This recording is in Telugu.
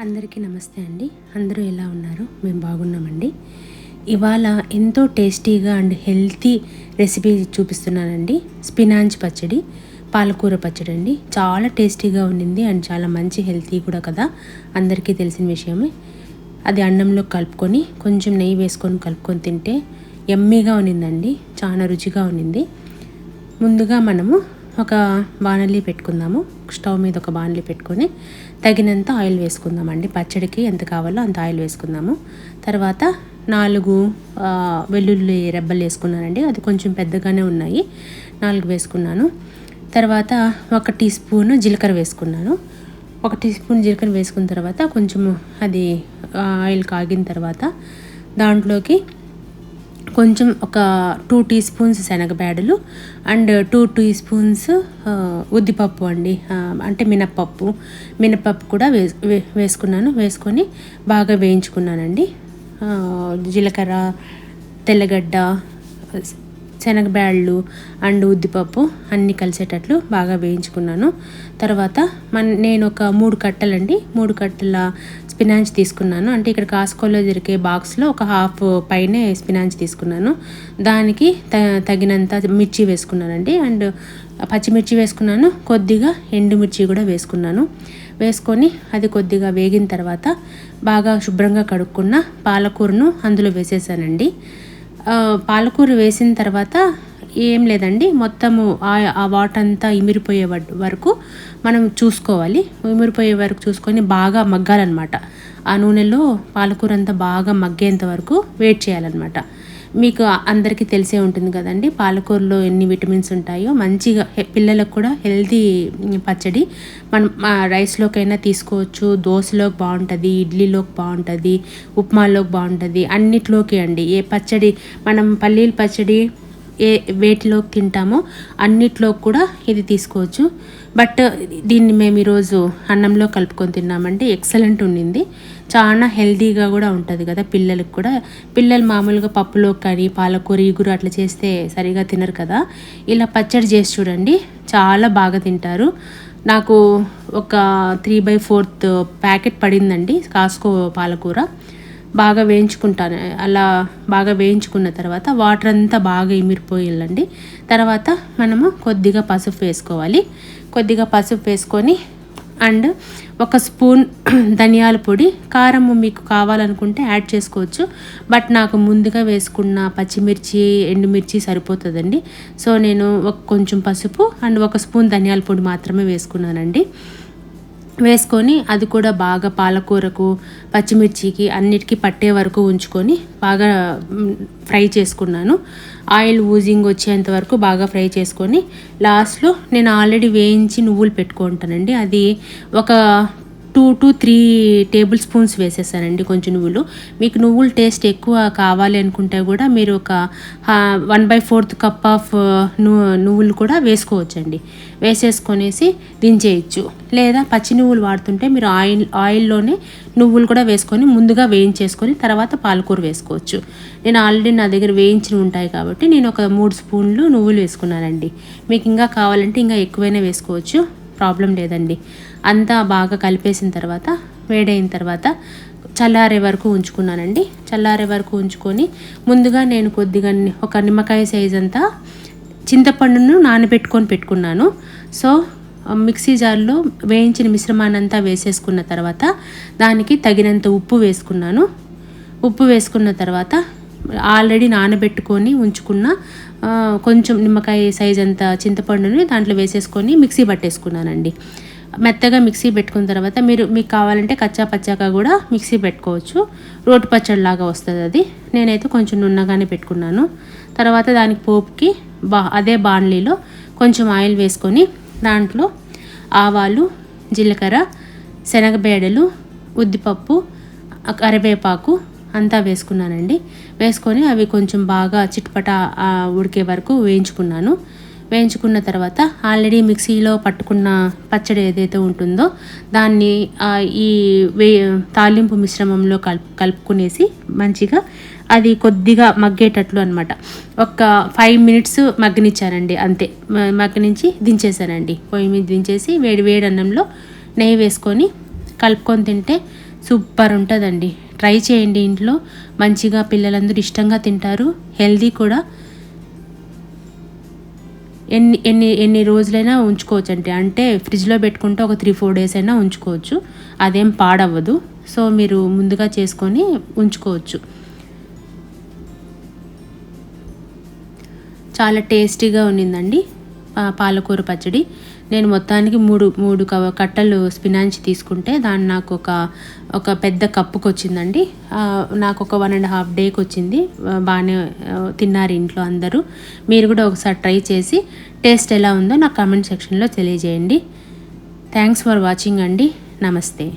అందరికీ నమస్తే అండి. అందరూ ఎలా ఉన్నారు? మేము బాగున్నామండి. ఇవాళ ఎంతో టేస్టీగా అండ్ హెల్తీ రెసిపీ చూపిస్తున్నానండి. స్పినాంచ్ పచ్చడి పాలకూర పచ్చడి అండి. చాలా టేస్టీగా ఉండింది అండ్ చాలా మంచి హెల్తీ కూడా కదా. అందరికీ తెలిసిన విషయమే. అది అన్నంలో కలుపుకొని కొంచెం నెయ్యి వేసుకొని కలుపుకొని తింటే ఎమ్మీగా ఉన్నిందండి చాలా రుచిగా ఉన్నింది ముందుగా మనము ఒక బాణలి పెట్టుకుందాము. స్టవ్ మీద ఒక బాణలి పెట్టుకొని తగినంత ఆయిల్ వేసుకుందామండి. పచ్చడికి ఎంత కావాలో అంత ఆయిల్ వేసుకుందాము. తర్వాత నాలుగు వెల్లుల్లి రెబ్బలు వేసుకున్నానండి. అది కొంచెం పెద్దగానే ఉన్నాయి. నాలుగు వేసుకున్నాను. తర్వాత ఒక టీ స్పూన్ జీలకర్ర వేసుకున్నాను. ఒక టీ స్పూన్ జీలకర్ర వేసుకున్న తర్వాత కొంచెం అది ఆయిల్ కాగిన తర్వాత దాంట్లోకి కొంచెం ఒక టూ టీ స్పూన్స్ శనగబేడలు అండ్ టూ టీ స్పూన్స్ ఉద్దిపప్పు అండి. అంటే మినప్పప్పు. మినప్పప్పు కూడా వేస్ వే వేసుకున్నాను. వేసుకొని బాగా వేయించుకున్నానండి. జీలకర్ర తెల్లగడ్డ శనగబ్యాళ్ళు అండ్ ఉద్దిపప్పు అన్నీ కలిసేటట్లు బాగా వేయించుకున్నాను. తర్వాత మన నేను ఒక మూడు కట్టలండి. మూడు కట్టల స్పినాచ్ తీసుకున్నాను. అంటే ఇక్కడ కాస్కోలో దొరికే బాక్స్లో ఒక హాఫ్ పైనే స్పినాచ్ తీసుకున్నాను. దానికి త తగినంత మిర్చి వేసుకున్నానండి. అండ్ పచ్చిమిర్చి వేసుకున్నాను. కొద్దిగా ఎండుమిర్చి కూడా వేసుకున్నాను. వేసుకొని అది కొద్దిగా వేగిన తర్వాత బాగా శుభ్రంగా కడుక్కున్న పాలకూరను అందులో వేసేసానండి. పాలకూర వేసిన తర్వాత ఏం లేదండి మొత్తము ఆ ఆ వాటర్ అంతా ఇమిరిపోయే వరకు మనం చూసుకోవాలి. ఇమిరిపోయే వరకు చూసుకొని బాగా మగ్గాలన్నమాట. ఆ నూనెలో పాలకూర అంతా బాగా మగ్గేంత వరకు వెయిట్ చేయాలన్నమాట. మీకు అందరికీ తెలిసే ఉంటుంది కదండి. పాలకూరలో ఎన్ని విటమిన్స్ ఉంటాయో మంచిగా పిల్లలకు కూడా హెల్తీ పచ్చడి మనం రైస్లోకైనా తీసుకోవచ్చు. దోశలోకి బాగుంటుంది ఇడ్లీలోకి బాగుంటుంది ఉప్మాలోకి బాగుంటుంది అన్నిట్లోకి అండి. ఏ పచ్చడి మనం పల్లీల పచ్చడి ఏ వేటిలోకి తింటామో అన్నిట్లో కూడా ఇది తీసుకోవచ్చు. బట్ దీన్ని మేము ఈరోజు అన్నంలో కలుపుకొని తిన్నామంటే ఎక్సలెంట్ ఉండింది. చాలా హెల్తీగా కూడా ఉంటుంది కదా పిల్లలకు కూడా. పిల్లలు మామూలుగా పప్పులో కానీ పాలకూర ఇగురు అట్లా చేస్తే సరిగా తినరు కదా. ఇలా పచ్చడి చేసి చూడండి చాలా బాగా తింటారు. నాకు ఒక త్రీ బై ఫోర్త్ ప్యాకెట్ పడిందండి కాస్కో పాలకూర. బాగా వేయించుకుంటాను. అలా బాగా వేయించుకున్న తర్వాత వాటర్ అంతా బాగా ఇమిరిపోయాలండి తర్వాత మనము కొద్దిగా పసుపు వేసుకోవాలి. కొద్దిగా పసుపు వేసుకొని అండ్ ఒక స్పూన్ ధనియాల పొడి కారం మీకు కావాలనుకుంటే యాడ్ చేసుకోవచ్చు. బట్ నాకు ముందుగా వేసుకున్న పచ్చిమిర్చి ఎండుమిర్చి సరిపోతుందండి. సో నేను ఒక కొంచెం పసుపు అండ్ ఒక స్పూన్ ధనియాల పొడి మాత్రమే వేసుకున్నానండి. వేసుకొని అది కూడా బాగా పాలకూరకు పచ్చిమిర్చికి అన్నిటికీ పట్టే వరకు ఉంచుకొని బాగా ఫ్రై చేసుకున్నాను. ఆయిల్ ఊజింగ్ వచ్చేంత వరకు బాగా ఫ్రై చేసుకొని లాస్ట్లో నేను ఆల్రెడీ వేయించి నువ్వులు పెట్టుకుంటానండి. అది ఒక two to three tablespoons వేసేసానండి కొంచెం నువ్వులు. మీకు నువ్వులు టేస్ట్ ఎక్కువ కావాలి అనుకుంటే కూడా మీరు ఒక one by fourth cup of నువ్వులు కూడా వేసుకోవచ్చండి. వేసేసుకొనేసి దించేయచ్చు. లేదా పచ్చి నువ్వులు వాడుతుంటే మీరు ఆయిల్ ఆయిల్లోనే నువ్వులు కూడా వేసుకొని ముందుగా వేయించేసుకొని తర్వాత పాలకూర వేసుకోవచ్చు. నేను ఆల్రెడీ నా దగ్గర వేయించినవి ఉంటాయి కాబట్టి నేను ఒక మూడు స్పూన్లు నువ్వులు వేసుకున్నానండి. మీకు ఇంకా కావాలంటే ఇంకా ఎక్కువైనా వేసుకోవచ్చు. ప్రాబ్లం లేదండి. అంతా బాగా కలిపేసిన తర్వాత వేడైన తర్వాత చల్లారే వరకు ఉంచుకున్నానండి. చల్లారే వరకు ఉంచుకొని ముందుగా నేను కొద్దిగా ఒక నిమ్మకాయ సైజ్ అంతా చింతపండును నానబెట్టుకొని పెట్టుకున్నాను. సో మిక్సీ జార్లో వేయించిన మిశ్రమాన్నంతా వేసేసుకున్న తర్వాత దానికి తగినంత ఉప్పు వేసుకున్నాను. ఉప్పు వేసుకున్న తర్వాత ఆల్రెడీ నానబెట్టుకొని ఉంచుకున్న కొంచెం నిమ్మకాయ సైజ్ అంత చింతపండుని దాంట్లో వేసేసుకొని మిక్సీ పట్టేసుకున్నానండి. మెత్తగా మిక్సీ పెట్టుకున్న తర్వాత మీరు మీకు కావాలంటే కచ్చా పచ్చాక కూడా మిక్సీ పెట్టుకోవచ్చు. రోటి పచ్చడి లాగా వస్తుంది అది. నేనైతే కొంచెం నున్నగానే పెట్టుకున్నాను. తర్వాత దానికి పోపుకి బా అదే బాణలీలో కొంచెం ఆయిల్ వేసుకొని దాంట్లో ఆవాలు జీలకర్ర శనగబేడలు ఉద్దిపప్పు కరివేపాకు అంతా వేసుకున్నానండి. వేసుకొని అవి కొంచెం బాగా చిట్పట ఉడికే వరకు వేయించుకున్నాను. వేయించుకున్న తర్వాత ఆల్రెడీ మిక్సీలో పట్టుకున్న పచ్చడి ఏదైతే ఉంటుందో దాన్ని ఈ వే తాలింపు మిశ్రమంలో కలుపు కలుపుకునేసి మంచిగా అది కొద్దిగా మగ్గేటట్లు అనమాట ఒక ఫైవ్ మినిట్స్ మగ్గనిచ్చానండి అంతే. మగ్గనించి దించేశానండి. పొయ్యి మీద దించేసి వేడి వేడి అన్నంలో నెయ్యి వేసుకొని కలుపుకొని తింటే సూపర్ ఉంటుందండి. ట్రై చేయండి ఇంట్లో. మంచిగా పిల్లలందరూ ఇష్టంగా తింటారు. హెల్దీ కూడా. ఎన్ని ఎన్ని ఎన్ని రోజులైనా ఉంచుకోవచ్చు అంటే అంటే ఫ్రిడ్జ్లో పెట్టుకుంటే ఒక త్రీ ఫోర్ డేస్ అయినా ఉంచుకోవచ్చు. అదేం పాడవ్వదు. సో మీరు ముందుగా చేసుకొని ఉంచుకోవచ్చు. చాలా టేస్టీగా ఉన్నిందండి. పాలకూర పచ్చడి. నేను మొత్తానికి మూడు మూడు కవ కట్టలు స్పినాచ్ తీసుకుంటే దాన్ని నాకు ఒక ఒక పెద్ద కప్పుకి వచ్చిందండి నాకు ఒక వన్ అండ్ హాఫ్ డేకి వచ్చింది. బాగానే తిన్నారు ఇంట్లో అందరూ. మీరు కూడా ఒకసారి ట్రై చేసి టేస్ట్ ఎలా ఉందో నాకు కామెంట్ సెక్షన్లో తెలియజేయండి. థ్యాంక్స్ ఫర్ వాచింగ్ అండి. నమస్తే.